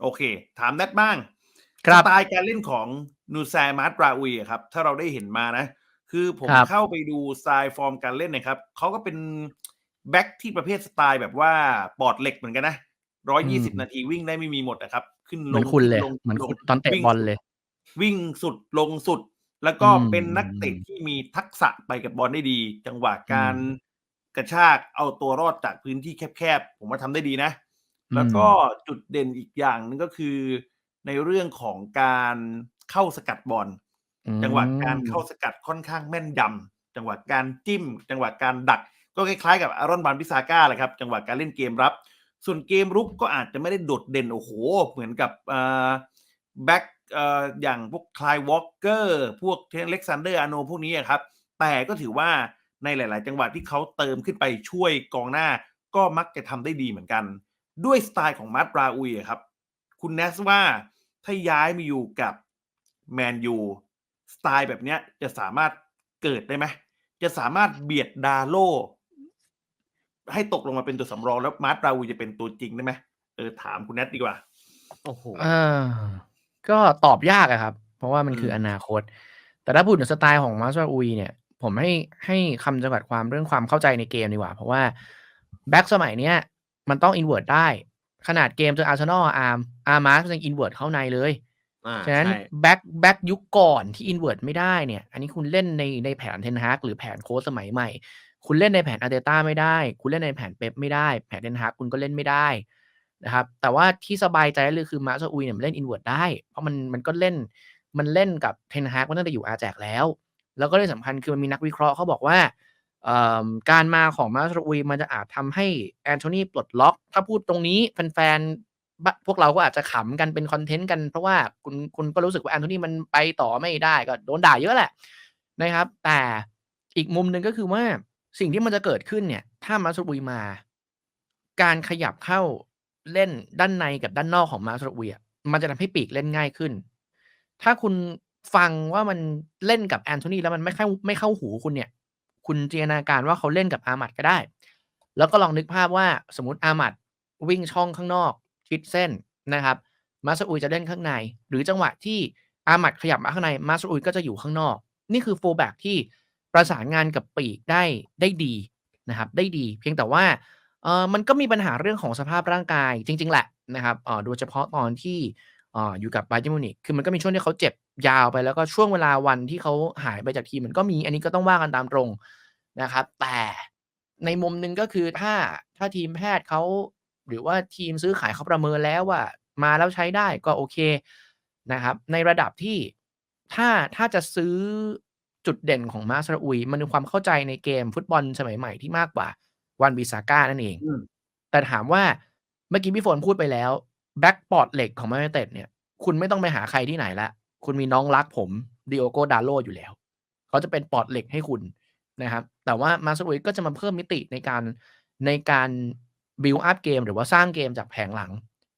โอเค ถามแนทบ้างครัสบไตล์การเล่นของนูแซมาร์ตราอุยอะครับ ถ้าเราได้เห็นมานะ คือผมครับเข้าไปดูสไตล์ฟอร์มการเล่นนะครับเขาก็เป็นแบ็คที่ประเภทสไตล์แบบว่าปอดเหล็กเหมือนกันนะร้อยยี่สิบนาทีวิ่งได้ไม่มีหมดนะครับ ขึ้นเหลมืองนคุณเลยขึ้ลงเหมือนลงคุณตอนเตะวิ่งบอลสุดเลย วิ่งสุดลงสุด แล้วก็อืมเป็นนักเตะที่มีทักษะไปกับบอลได้ดี จังหวะการอืมกระชากเอาตัวรอดจากพื้นที่แคบๆ ผมว่าทำได้ดีนะอืม แล้วก็จุดเด่นอีกอย่างหนึงก็คือ ในเรื่องของการเข้าสกัดบอลอืมจังหวะการเข้าสกัดค่อนข้างแม่นยำจังหวะการจิ้ม จังหวะการดัก ก็คล้ายๆ กับอารอนบานพิซาก้าแหละครับ จังหวะการเล่นเกมรับ ส่วนเกมรุกก็อาจจะไม่ได้โดดเด่นโอ้โห เหมือนกับแบ็กอย่างพวกคลายวอลเกอร์พวกเทนเล็กซานเดอร์อาโนพวกนี้อะครับ แต่ก็ถือว่าในหลาย ๆ จังหวะที่เขาเติมขึ้นไปช่วยกองหน้า ก็มักจะทำได้ดีเหมือนกัน ด้วยสไตล์ของมาร์ตราอุยอะครับ คุณเนสว่าถ้าย้ายมาอยู่กับแมนยูสไตล์แบบเนี้ยจะสามารถเกิดได้ไหมจะสามารถเบียดดาโล ให้ตกลงมาเป็นตัวสำรองแล้วมาร์ตราอุยจะเป็นตัวจริงได้ไหมเออถามคุณเนทดีกว่า โอ้โหเออก็ตอบยากอะครับ เพราะว่ามันอืมคืออนาคต แต่ถ้าพูดถึงสไตล์ของมาสเตอร์อุยเนี่ย ผมให้ให้คำจำกัดความเรื่องความเข้าใจในเกมดีกว่า เพราะว่าแบ็กสมัยเนี้ย มันต้องอินเว r ร์ได้ ขนาดเกมเจออาร์เซนอลอาร์มอาร์มาสยังอินเว r ร์เข้าในเลยอ่าฉะนั้นใช่แบ็กแบ็กยุคก่อนที่อินเว r ร์ไม่ได้เนี่ย อันนี้คุณเล่นในในแผนเทนฮากหรือแผนโค้ชสมัยใหม่ คุณเล่นในแผนอาร์เตต้าไม่ได้ คุณเล่นในแผนเป๊ปไม่ได้ แผนเทนฮากคุณก็เล่นไม่ได้นะครับ แต่ว่าที่สบายใจได้เลยคือมาสอุยเนี่ยมันเล่นอินเว r ร์ได้ เพราะมันมันก็เล่นมันเล่นกับเทนฮากมาตั้งแต่อยู่อาแจกแล้ว แล้วก็ที่สำคัญคือมันมีนักวิเคราะห์เขาบอกว่าเอ่อ การมาของมาสอุยมันจะอาจทำให้แอนโทนีปลดล็อก ถ้าพูดตรงนี้แฟนๆพวกเราก็อาจจะขำกันเป็นคอนเทนต์กัน เพราะว่าคุณคุณก็รู้สึกว่าแอนโทนีมันไปต่อไม่ได้ก็โดนด่าเยอะแหละนะครับ แต่อีกมุมหนึ่งก็คือว่าสิ่งที่มันจะเกิดขึ้นเนี่ย ถ้ามาสุบุยมา การขยับเข้าเล่นด้านในกับด้านนอกของมาสุบุยมันจะทำให้ปีกเล่นง่ายขึ้น ถ้าคุณฟังว่ามันเล่นกับแอนโทนีแล้วมันไม่เข้าไม่เข้าหูคุณเนี่ย คุณจินตนาการว่าเขาเล่นกับอามัดก็ได้ แล้วก็ลองนึกภาพว่าสมมติอามัดวิ่งช่องข้างนอก ชิดเส้นนะครับ มาสอุยจะเล่นข้างใน หรือจังหวะที่อามัดขยับมาข้างในมาสอุยก็จะอยู่ข้างนอก นี่คือโฟแบ็กที่ประสานงานกับปีกได้ได้ดีนะครับ ได้ดี เพียงแต่ว่าเออมันก็มีปัญหาเรื่องของสภาพร่างกายจริง ๆ แหละนะครับเออโดยเฉพาะตอนที่อออยู่กับไบเ e นมิวนิกคือมันก็มีช่วงที่เขาเจ็บยาวไปแล้วก็ช่วงเวลาวันที่เขาหายไปจากทีมมันก็มีอันนี้ก็ต้องว่ากันตามตรง นะครับ แต่ในมุมหนึ่งก็คือถ้าถ้าทีมแพทย์เขาหรือว่าทีมซื้อขายเขาประเมินแล้วว่า มาแล้วใช้ได้ก็โอเคนะครับ ในระดับที่ถ้าถ้าจะซื้อจุดเด่นของมาสราอุย มันคือความเข้าใจในเกมฟุตบอลสมัยใหม่ที่มากกว่าวันบิซาก้านั่นเองอืมแต่ถามว่าเมื่อกี้พี่ฝนพูดไปแล้วแบ็กปอดเหล็กของแมนยูเต็ดเนี่ย คุณไม่ต้องไปหาใครที่ไหนละ คุณมีน้องรักผมดิโอโกดาโลอยู่แล้ว เขาจะเป็นปอดเหล็กให้คุณ นะครับ แต่ว่ามาสรุยก็จะมาเพิ่มมิติในการในการบิวอัพเกมหรือว่าสร้างเกมจากแผงหลัง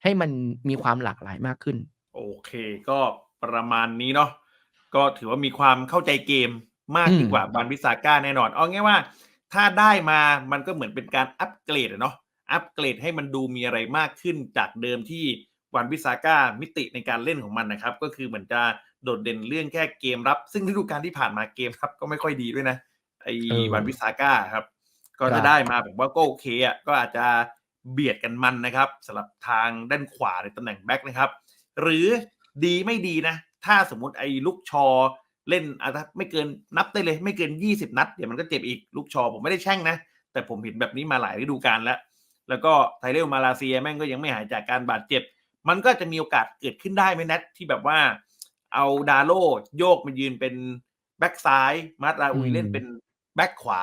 ให้มันมีความหลากหลายมากขึ้น โอเค ก็ประมาณนี้เนาะก็ถือว่ามีความเข้าใจเกมมากอืมยิ่งกว่าบานวิสาก้าแน่นอน เอาง่ายว่า ถ้าได้มามันก็เหมือนเป็นการอัปเกรดอะเนาะอัปเกรดให้มันดูมีอะไรมากขึ้นจากเดิมที่วันวิสาก้ามิติในการเล่นของมันนะครับ ก็คือเหมือนจะโดดเด่นเรื่องแค่เกมรับ ซึ่งฤดูกาลที่ผ่านมาเกมรับก็ไม่ค่อยดีด้วยนะ ไอ้เออวันวิสาก้าครับ ก็ครัจะบได้มาแบบว่าก็โอเคอะก็อาจจะเบียดกันมันนะครับสำหรับทางด้านขวาในตำแหน่งแบ็คนะครับ หรือดีไม่ดีนะ ถ้าสมมติไอ้ลูกชอเล่นอาจจะไม่เกินนับได้เลย ไม่เกิน 20 นัด เดี๋ยวมันก็เจ็บอีกลูกชอผมไม่ได้แช่งนะ แต่ผมเห็นแบบนี้มาหลายฤดูกาลแล้ว แล้วก็ไทเรลมาลาเซียแม่งก็ยังไม่หายจากการบาดเจ็บ มันก็จะมีโอกาสเกิดขึ้นได้ไหมนัทที่แบบว่าเอาดาโลโยกมายืนเป็นแบ็กซ้ายมาร์ตราอุยอืมเล่นเป็น แบ็กขวา